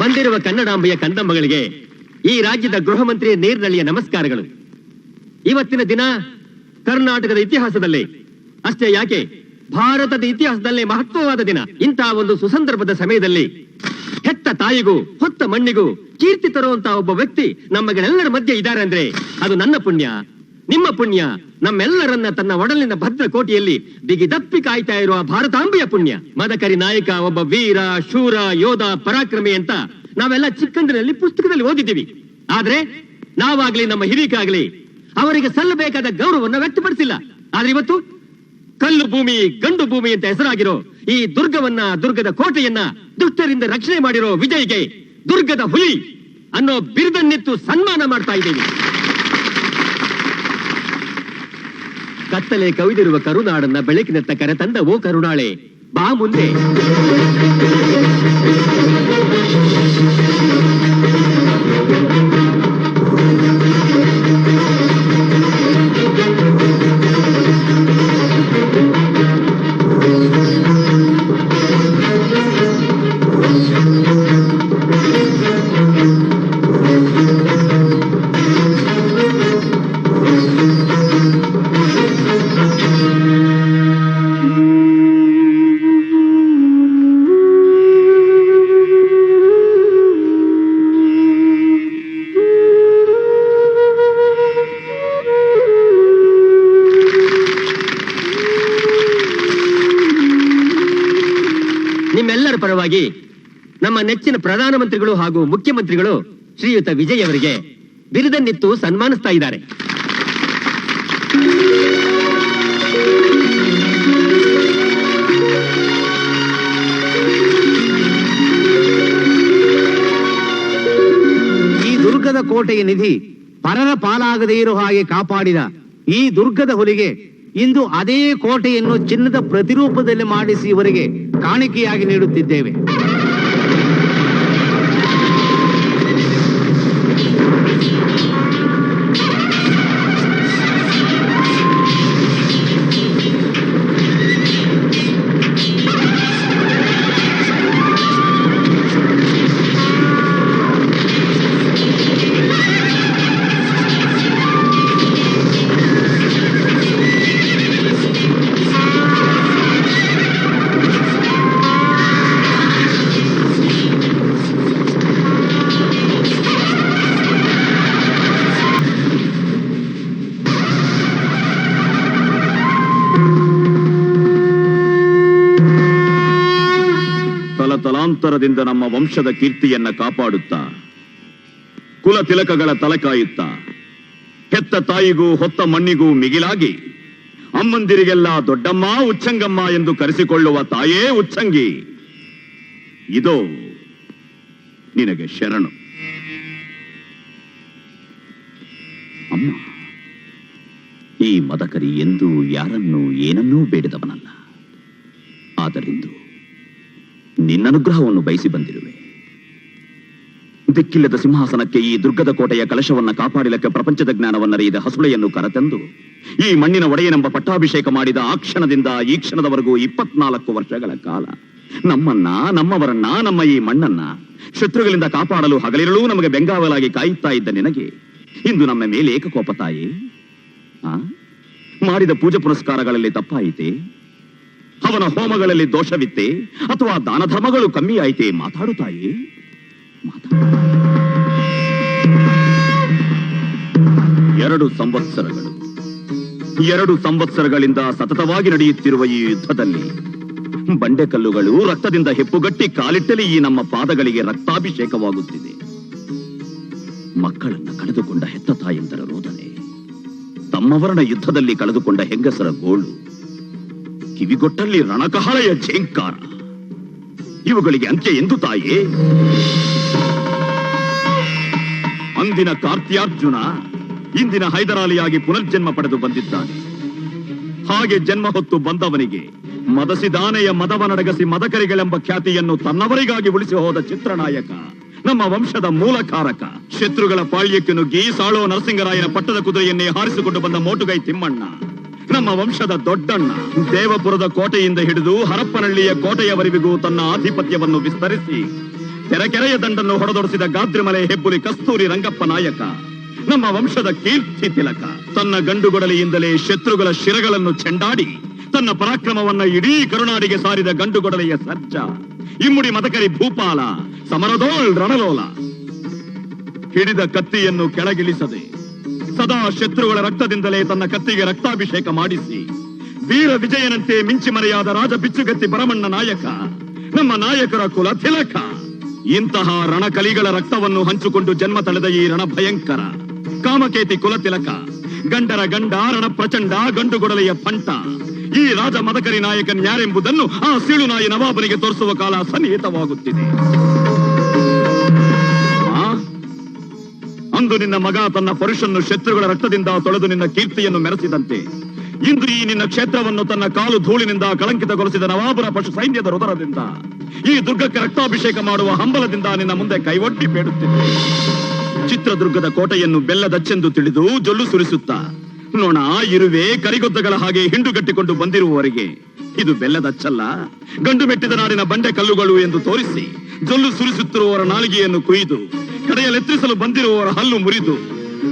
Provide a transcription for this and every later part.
ಬಂದಿರುವ ಕನ್ನಡಾಂಬೆಯ ಕಂದಮ್ಮಗಳಿಗೆ ಈ ರಾಜ್ಯದ ಗೃಹ ಮಂತ್ರಿ ನೀರ್ನಳಿಯ ನಮಸ್ಕಾರಗಳು. ಇವತ್ತಿನ ದಿನ ಕರ್ನಾಟಕದ ಇತಿಹಾಸದಲ್ಲಿ, ಅಷ್ಟೇ ಯಾಕೆ ಭಾರತದ ಇತಿಹಾಸದಲ್ಲೇ ಮಹತ್ವವಾದ ದಿನ. ಇಂತಹ ಒಂದು ಸುಸಂದರ್ಭದ ಸಮಯದಲ್ಲಿ ಹೆತ್ತ ತಾಯಿಗೂ, ಹೊತ್ತ ಮಣ್ಣಿಗೂ ಕೀರ್ತಿ ತರುವಂತಹ ಒಬ್ಬ ವ್ಯಕ್ತಿ ನಮ್ಮಗಳೆಲ್ಲರ ಮಧ್ಯೆ ಇದ್ದಾರೆ ಅಂದ್ರೆ ಅದು ನನ್ನ ಪುಣ್ಯ. ನಿಮ್ಮ ಪುಣ್ಯ. ನಮ್ಮೆಲ್ಲರನ್ನ ತನ್ನ ಒಡಲಿನ ಭದ್ರ ಕೋಟೆಯಲ್ಲಿ ಬಿಗಿದಪ್ಪಿ ಕಾಯ್ತಾ ಇರುವ ಭಾರತಾಂಬೆಯ ಪುಣ್ಯ. ಮದಕರಿ ನಾಯಕ, ಒಬ್ಬ ವೀರ, ಶೂರ, ಯೋಧ, ಪರಾಕ್ರಮಿ ಅಂತ ನಾವೆಲ್ಲ ಚಿಕ್ಕಂದಿನಲ್ಲಿ ಪುಸ್ತಕದಲ್ಲಿ ಓದಿದ್ದೀವಿ. ಆದ್ರೆ ನಾವಾಗ್ಲಿ ನಮ್ಮ ಹಿರಿಕಾಗ್ಲಿ ಅವರಿಗೆ ಸಲ್ಲಬೇಕಾದ ಗೌರವವನ್ನು ವ್ಯಕ್ತಪಡಿಸಿಲ್ಲ. ಆದ್ರೆ ಇವತ್ತು ಕಲ್ಲು ಭೂಮಿ, ಗಂಡು ಭೂಮಿ ಅಂತ ಹೆಸರಾಗಿರೋ ಈ ದುರ್ಗವನ್ನ, ದುರ್ಗದ ಕೋಟೆಯನ್ನ ದುಷ್ಟರಿಂದ ರಕ್ಷಣೆ ಮಾಡಿರೋ ವಿಜಯ್ಗೆ ದುರ್ಗದ ಹುಲಿ ಅನ್ನೋ ಬಿರುದನ್ನಿತ್ತು ಸನ್ಮಾನ ಮಾಡ್ತಾ ಇದ್ದೀವಿ. ಕತ್ತಲೆ ಕವಿದಿರುವ ಕರುನಾಡನ್ನ ಬೆಳಕಿನತ್ತ ಕರೆತಂದ ಓ ಕರುಣಾಳೆ. ಬಾ ಮುಂದೆ. ನಿಮ್ಮೆಲ್ಲರ ಪರವಾಗಿ ನಮ್ಮ ನೆಚ್ಚಿನ ಪ್ರಧಾನಮಂತ್ರಿಗಳು ಹಾಗೂ ಮುಖ್ಯಮಂತ್ರಿಗಳು ಶ್ರೀಯುತ ವಿಜಯ್ ಅವರಿಗೆ ಬಿರುದನ್ನಿತ್ತು ಸನ್ಮಾನಿಸ್ತಾ ಇದ್ದಾರೆ. ಈ ದುರ್ಗದ ಕೋಟೆಯ ನಿಧಿ ಪರರ ಪಾಲಾಗದೇ ಇರೋ ಹಾಗೆ ಕಾಪಾಡಿದ ಈ ದುರ್ಗದ ಹುಲಿಗೆ ಇಂದು ಅದೇ ಕೋಟೆಯನ್ನು ಚಿನ್ನದ ಪ್ರತಿರೂಪದಲ್ಲಿ ಮಾಡಿಸಿ ಇವರಿಗೆ ಕಾಣಿಕೆಯಾಗಿ ನೀಡುತ್ತಿದ್ದೇವೆ. ತಲತಲಾಂತರದಿಂದ ನಮ್ಮ ವಂಶದ ಕೀರ್ತಿಯನ್ನ ಕಾಪಾಡುತ್ತಾ, ಕುಲ ತಿಲಕಗಳ ತಲಕಾಯುತ್ತಾ ಹೆತ್ತ ತಾಯಿಗೂ ಹೊತ್ತ ಮಣ್ಣಿಗೂ ಮಿಗಿಲಾಗಿ, ಅಮ್ಮಂದಿರಿಗೆಲ್ಲ ದೊಡ್ಡಮ್ಮ, ಉಚ್ಚಂಗಮ್ಮ ಎಂದು ಕರೆಸಿಕೊಳ್ಳುವ ತಾಯೇ ಉಚ್ಚಂಗಿ. ಇದೋ ನಿನಗೆ ಶರಣು. ಅಮ್ಮ, ಈ ಮದಕರಿ ಎಂದು ಯಾರನ್ನೂ ಏನನ್ನೂ ಬೇಡದವನಲ್ಲ. ಆದರಿಂದು ನಿನ್ನನುಗ್ರಹವನ್ನು ಬಯಸಿ ಬಂದಿರುವೆ. ದಿಕ್ಕಿಲ್ಲದ ಸಿಂಹಾಸನಕ್ಕೆ ಈ ದುರ್ಗದ ಕೋಟೆಯ ಕಲಶವನ್ನ ಕಾಪಾಡಲಿಕ್ಕೆ ಪ್ರಪಂಚದ ಜ್ಞಾನವನ್ನರಿಯದ ಹಸುಳೆಯನ್ನು ಕರೆತಂದು, ಈ ಮಣ್ಣಿನ ಒಡೆಯನೆಂಬ ಪಟ್ಟಾಭಿಷೇಕ ಮಾಡಿದ ಆ ಕ್ಷಣದಿಂದ ಈ ಕ್ಷಣದವರೆಗೂ ಇಪ್ಪತ್ನಾಲ್ಕು ವರ್ಷಗಳ ಕಾಲ. ನಮ್ಮನ್ನ, ನಮ್ಮವರನ್ನ, ನಮ್ಮ ಈ ಮಣ್ಣನ್ನ ಶತ್ರುಗಳಿಂದ ಕಾಪಾಡಲು ಹಗಲಿರಲೂ ನಮಗೆ ಬೆಂಗಾವಲಾಗಿ ಕಾಯುತ್ತಾ ಇದ್ದ ನಿನಗೆ ಇಂದು ನಮ್ಮ ಮೇಲೆ ಏಕಕೋಪ ತಾಯಿ? ಮಾಡಿದ ಪೂಜೆ ಪುರಸ್ಕಾರಗಳಲ್ಲಿ ತಪ್ಪಾಯಿತೆ? ಅವನ ಹೋಮಗಳಲ್ಲಿ ದೋಷವಿತ್ತೆ ಅಥವಾ ದಾನ ಧರ್ಮಗಳು ಕಮ್ಮಿ ಆಯ್ತೆ ಮಾತಾಡು ತಾಯಿ. ಎರಡು ಸಂವತ್ಸರಗಳು. ಎರಡು ಸಂವತ್ಸರಗಳಿಂದ ಸತತವಾಗಿ ನಡೆಯುತ್ತಿರುವ ಈ ಯುದ್ಧದಲ್ಲಿ ಬಂಡೆಕಲ್ಲುಗಳು ರಕ್ತದಿಂದ ಹೆಪ್ಪುಗಟ್ಟಿ ಕಾಲಿಟ್ಟಲಿ ಈ ನಮ್ಮ ಪಾದಗಳಿಗೆ ರಕ್ತಾಭಿಷೇಕವಾಗುತ್ತಿದೆ. ಮಕ್ಕಳನ್ನ ಕಳೆದುಕೊಂಡ ಹೆತ್ತ ತಾಯಂದರ ರೋದನೆ, ತಮ್ಮವರನ ಯುದ್ಧದಲ್ಲಿ ಕಳೆದುಕೊಂಡ ಹೆಂಗಸರ ಗೋಳು ಕಿವಿಗೊಟ್ಟಲ್ಲಿ ರಣಕಹಳೆಯ ಝೇಂಕಾರ. ಇವುಗಳಿಗೆ ಅಂತ್ಯ ಎಂದು ತಾಯಿ. ಅಂದಿನ ಕಾರ್ತಿಯಾರ್ಜುನ ಇಂದಿನ ಹೈದರಾಲಿಯಾಗಿ ಪುನರ್ಜನ್ಮ ಪಡೆದು ಬಂದಿದ್ದಾನೆ. ಹಾಗೆ ಜನ್ಮ ಹೊತ್ತು ಬಂದವನಿಗೆ ಮದಸಿದಾನೆಯ ಮದವನಡಗಸಿ ಮದಕರಿಗಳೆಂಬ ಖ್ಯಾತಿಯನ್ನು ತನ್ನವರಿಗಾಗಿ ಉಳಿಸಿ ಹೋದ ಚಿತ್ರನಾಯಕ, ನಮ್ಮ ವಂಶದ ಮೂಲಕಾರಕ, ಶತ್ರುಗಳ ಪಾಳ್ಯಕ್ಕೆ ನುಗ್ಗಿ ಸಾಳೋ ನರಸಿಂಗರಾಯನ ಪಟ್ಟದ ಕುದುರೆಯನ್ನೇ ಹಾರಿಸಿಕೊಂಡು ಬಂದ ಮೋಟುಗೈ ತಿಮ್ಮಣ್ಣ. ನಮ್ಮ ವಂಶದ ದೊಡ್ಡಣ್ಣ. ದೇವಪುರದ ಕೋಟೆಯಿಂದ ಹಿಡಿದು ಹರಪ್ಪನಹಳ್ಳಿಯ ಕೋಟೆಯವರೆಗೂ ತನ್ನ ಆಧಿಪತ್ಯವನ್ನು ವಿಸ್ತರಿಸಿ ತೆರೆಕೆರೆಯ ದಂಡನ್ನು ಹೊಡೆದೊಡಿಸಿದ ಗಾದ್ರಿಮಲೆ ಹೆಬ್ಬುಲಿ ಕಸ್ತೂರಿ ರಂಗಪ್ಪ ನಾಯಕ. ನಮ್ಮ ವಂಶದ ಕೀರ್ತಿ ತಿಲಕ. ತನ್ನ ಗಂಡುಗೊಡಲಿಯಿಂದಲೇ ಶತ್ರುಗಳ ಶಿರಗಳನ್ನು ಚೆಂಡಾಡಿ, ತನ್ನ ಪರಾಕ್ರಮವನ್ನ ಇಡೀ ಕರುನಾಡಿಗೆ ಸಾರಿದ ಗಂಡುಗೊಡಲೆಯ ಸರ್ಜ. ಇಮ್ಮುಡಿ ಮದಕರಿ ಭೂಪಾಲ, ಸಮರದೋಳ್ ರಣಲೋಲ. ಹಿಡಿದ ಕತ್ತಿಯನ್ನು ಕೆಳಗಿಳಿಸದೆ ಸದಾ ಶತ್ರುಗಳ ರಕ್ತದಿಂದಲೇ ತನ್ನ ಕತ್ತಿಗೆ ರಕ್ತಾಭಿಷೇಕ ಮಾಡಿಸಿ. ವೀರ ವಿಜಯನಂತೆ ಮಿಂಚಿ ಮರೆಯಾದ ರಾಜ ಬಿಚ್ಚುಗತ್ತಿ ಬರಮಣ್ಣ ನಾಯಕ, ನಮ್ಮ ನಾಯಕರ ಕುಲ ತಿಲಕ. ಇಂತಹ ರಣಕಲಿಗಳ ರಕ್ತವನ್ನು ಹಂಚಿಕೊಂಡು ಜನ್ಮ ತಳೆದ ಈ ರಣ ಭಯಂಕರ ಕಾಮಕೇತಿ ಕುಲ ತಿಲಕ, ಗಂಡರ ಗಂಡ ರಣ ಪ್ರಚಂಡ ಗಂಡುಗೊಡಲೆಯ ಪಂಟ ಈ ರಾಜ ಮದಕರಿ ನಾಯಕನ್ ಯಾರೆಂಬುದನ್ನು ಆ ಸೀಳು ನಾಯಿ ನವಾಬನಿಗೆ ತೋರಿಸುವ ಕಾಲ ಸನ್ನಿಹಿತವಾಗುತ್ತಿದೆ. ಅಂದು ನಿನ್ನ ಮಗ ತನ್ನ ಪರುಷನ್ನು ಶತ್ರುಗಳ ರಕ್ತದಿಂದ ತೊಳೆದು ನಿನ್ನ ಕೀರ್ತಿಯನ್ನು ಮೆರೆಸಿದಂತೆ. ಇಂದು ಈ ನಿನ್ನ ಕ್ಷೇತ್ರವನ್ನು ತನ್ನ ಕಾಲು ಧೂಳಿನಿಂದ ಕಳಂಕಿತಗೊಳಿಸಿದ ನವಾಬರ ಪಶು ಸೈನ್ಯದ ಹೃದಯದಿಂದ. ಈ ದುರ್ಗಕ್ಕೆ ರಕ್ತಾಭಿಷೇಕ ಮಾಡುವ ಹಂಬಲದಿಂದ ನಿನ್ನ ಮುಂದೆ ಕೈವೊಡ್ಡಿ ಬೇಡುತ್ತಿದ್ದೆ. ಚಿತ್ರದುರ್ಗದ ಕೋಟೆಯನ್ನು ಬೆಲ್ಲದಚ್ಚೆಂದು ತಿಳಿದು ಜೊಲ್ಲು ಸುರಿಸುತ್ತಾ. ನೋಣ, ಇರುವೆ, ಕರಿಗೊದ್ದಗಳ ಹಾಗೆ ಹಿಂಡುಗಟ್ಟಿಕೊಂಡು ಬಂದಿರುವವರಿಗೆ. ಇದು ಬೆಲ್ಲದಚ್ಚಲ್ಲ. ಗಂಡು ಮೆಟ್ಟಿದ ನಾಡಿನ ಬಂಡೆ ಕಲ್ಲುಗಳು ಎಂದು ತೋರಿಸಿ ಜೊಲ್ಲು ಸುರಿಸುತ್ತಿರುವವರ ನಾಲಿಗೆಯನ್ನು ಕುಯ್ದು ಕಡೆಯಲೆತ್ತಿಸಲು ಬಂದಿರುವವರ ಹಲ್ಲು ಮುರಿದು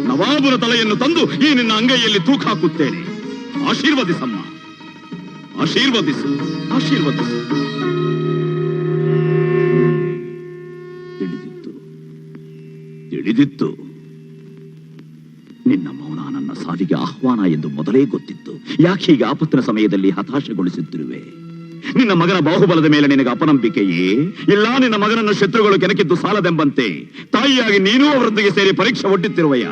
ನವಾಬುರ ತಲೆಯನ್ನು ತಂದು ಈ ನಿನ್ನ ಅಂಗೈಯಲ್ಲಿ ತೂಕ ಹಾಕುತ್ತೇನೆ. ಆಶೀರ್ವದಿಸಮ್ಮ. ಆಶೀರ್ವದಿಸು ಆಶೀರ್ವದಿಸು. ತಿಳಿದಿತ್ತು. ತಿಳಿದಿತ್ತು. ನಿನ್ನ ಮೌನ ನನ್ನ ಸಾವಿಗೆ ಆಹ್ವಾನ ಎಂದು ಮೊದಲೇ ಗೊತ್ತಿತ್ತು. ಯಾಕೆ ಈಗ ಆಪತ್ತಿನ ಸಮಯದಲ್ಲಿ ಹತಾಶೆಗೊಳಿಸುತ್ತಿರುವೆ ನಿನ್ನ ಮಗನ ಬಾಹುಬಲದ ಮೇಲೆ ನಿನಗೆ ಅಪನಂಬಿಕೆಯೇ? ಇಲ್ಲ, ನಿನ್ನ ಮಗನನ್ನು ಶತ್ರುಗಳು ಕೆನಕಿದ್ದು ಸಾಲದೆಂಬಂತೆ. ತಾಯಿಯಾಗಿ ನೀನೂ ಅವರೊಂದಿಗೆ ಸೇರಿ ಪರೀಕ್ಷೆ ಒಡ್ಡುತ್ತಿರುವಯ್ಯ.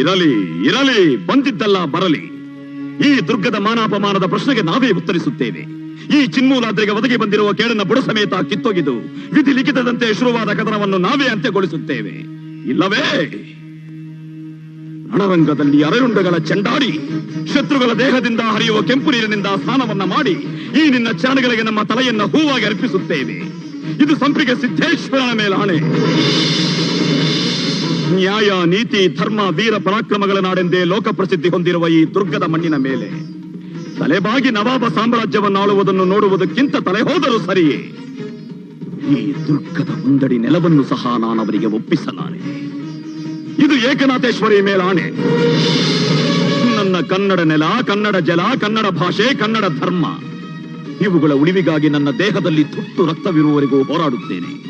ಇರಲಿ ಇರಲಿ, ಬಂದಿದ್ದಲ್ಲ, ಬರಲಿ. ಈ ದುರ್ಗದ ಮಾನಾಪಮಾನದ ಪ್ರಶ್ನೆಗೆ ನಾವೇ ಉತ್ತರಿಸುತ್ತೇವೆ. ಈ ಚಿನ್ಮೂಲಾದ್ರಿಗೆ ಒದಗಿ ಬಂದಿರುವ ಕೇಳನ್ನ ಬುಡ ಸಮೇತ ಕಿತ್ತೊಗೆದು, ವಿಧಿ ಲಿಖಿತದಂತೆ ಶುರುವಾದ ಕದನವನ್ನು ನಾವೇ ಅಂತ್ಯಗೊಳಿಸುತ್ತೇವೆ. ಇಲ್ಲವೇ? ರಣರಂಗದಲ್ಲಿ ಅರೆಯುಂಡಗಳ ಚೆಂಡಾಡಿ, ಶತ್ರುಗಳ ದೇಹದಿಂದ ಹರಿಯುವ ಕೆಂಪು ನೀರಿನಿಂದ ಸ್ನಾನವನ್ನ ಮಾಡಿ, ಈ ನಿನ್ನ ಚರಣಗಳಿಗೆ ನಮ್ಮ ತಲೆಯನ್ನ ಹೂವಾಗಿ ಅರ್ಪಿಸುತ್ತೇವೆ. ಇದು ಸಂಪಿಗೆ ಸಿದ್ದೇಶ್ವರನ ಮೇಲಾಣೆ ನ್ಯಾಯ, ನೀತಿ, ಧರ್ಮ, ವೀರ ಪರಾಕ್ರಮಗಳ ನಾಡೆಂದೇ ಲೋಕ ಪ್ರಸಿದ್ಧಿ ಹೊಂದಿರುವ ಈ ದುರ್ಗದ ಮಣ್ಣಿನ ಮೇಲೆ. ತಲೆಬಾಗಿ ನವಾಬ ಸಾಮ್ರಾಜ್ಯವನ್ನು ಆಳುವುದನ್ನು ನೋಡುವುದಕ್ಕಿಂತ ತಲೆ ಹೋದರೂ ಸರಿಯೇ. ಈ ದುರ್ಗದ ಮುಂದಡಿ ನೆಲವನ್ನು ಸಹ ನಾನು ಅವರಿಗೆ ಒಪ್ಪಿಸಲಾರೆ. ಇದು ಏಕನಾಥೇಶ್ವರಿ ಮೇಲಾಣೆ. ನನ್ನ ಕನ್ನಡ ನೆಲ, ಕನ್ನಡ ಜಲ, ಕನ್ನಡ ಭಾಷೆ, ಕನ್ನಡ ಧರ್ಮ. ಇವುಗಳ ಉಳಿವಿಗಾಗಿ ನನ್ನ ದೇಹದಲ್ಲಿ ತುಟ್ಟು ರಕ್ತವಿರುವವರೆಗೂ ಹೋರಾಡುತ್ತೇನೆ.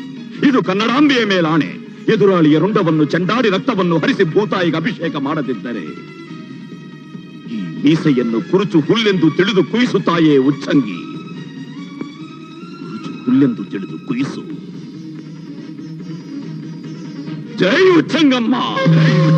ಇದು ಕನ್ನಡಾಂಬೆಯ ಮೇಲಾಣೆ. ಎದುರಾಳಿಯ ರುಂಡವನ್ನು ಚಂಡಾಡಿ ರಕ್ತವನ್ನು ಹರಿಸಿ ಭೂತಾಯಿಗೆ ಅಭಿಷೇಕ ಮಾಡದಿದ್ದರೆ. ಈ ಮೀಸೆಯನ್ನು ಕುರುಚು ಹುಲ್ಲೆಂದು ತಿಳಿದು ಕುಯಿಸುತ್ತಾಯೇ ಉಚ್ಚಂಗಿ. ಕುರುಚು ಹುಲ್ಲೆಂದು ತಿಳಿದು ಕುಯಿಸು. ಜೈ ಉಚ್ಚಂಗಮ್ಮ ಜೈ ಉಚ್ಚಂಗಮ್ಮ.